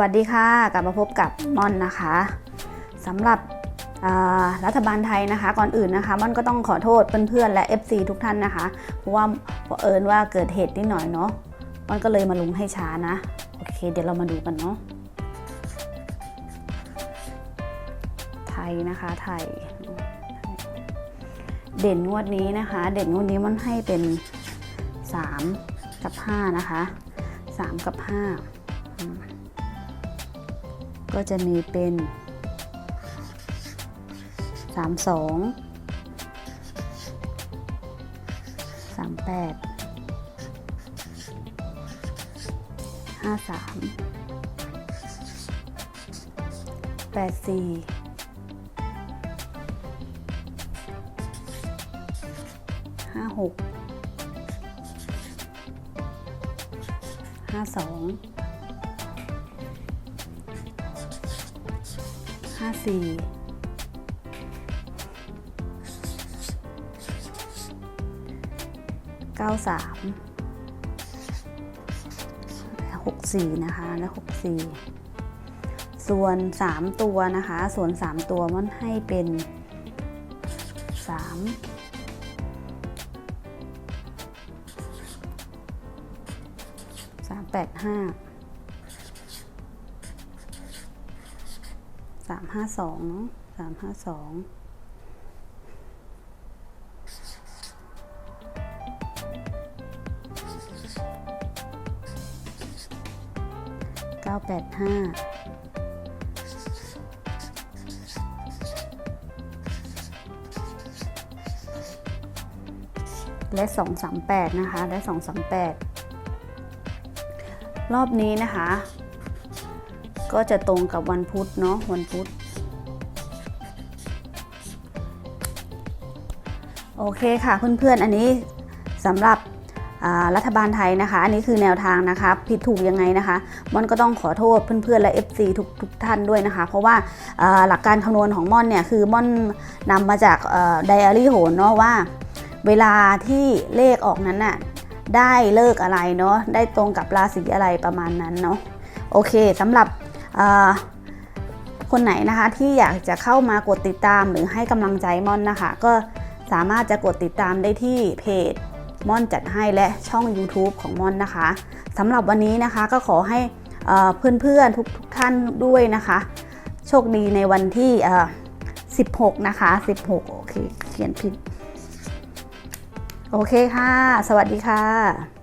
วัสดีค่ะ กลับมาพบกับม่อนนะคะสำหรับรัฐบาลไทยนะคะ ก่อนอื่นนะคะม่อนก็ต้องขอโทษเพื่อนๆและ FC ทุกท่านนะคะ เพราะว่าเผอิญว่าเกิดเหตุนิดหน่อยเนาะม่อนก็เลยมาลงให้ช้านะ โอเค เดี๋ยวเรามาดูกันเนาะไทยนะคะไทย เด่นงวดนี้นะคะ เด่นงวดนี้มันให้เป็น 3 กับ 5 นะคะ 3 กับ 5 ก็จะมีเป็น 3 2 3 8 5 3 ค่า c เก้าสามหกสี่นะคะ และหกสี่ส่วนสามตัวนะคะ ส่วนสามตัวมันให้เป็นสามสามแปดห้า สามห้าสองเนาะสามห้าสองเก้าแปดห้าและสองสามแปดนะคะ และสองสามแปดรอบนี้นะคะ ก็จะตรงกับวันพุธเนาะวันพุธโอเคค่ะเพื่อนๆอันนี้สำหรับรัฐบาลไทยนะคะ อันนี้คือแนวทางนะคะผิดถูกยังไงนะคะม่อนก็ต้องขอโทษเพื่อนๆและ FC ทุกทุกท่านด้วยนะคะ เพราะว่าหลักการคำนวณของม่อนเนี่ยคือม่อนนำมาจากไดอารี่โหนเนาะว่า เวลาที่เลขออกนั้นน่ะได้เลิกอะไรเนาะได้ตรงกับราศีอะไรประมาณนั้นเนาะโอเคสำหรับ คนไหนนะคะที่อยากจะเข้ามากดติดตามหรือให้กำลังใจม่อนนะคะ ก็สามารถจะกดติดตามได้ที่เพจม่อนจัดให้และช่อง YouTube ของม่อนนะคะสำหรับวันนี้นะคะก็ขอให้เพื่อนๆทุกทท่านด้วยนะคะ โชคดีในวันที่ 16 นะคะ 16 โอเค เขียนผิด โอเคค่ะ สวัสดีค่ะ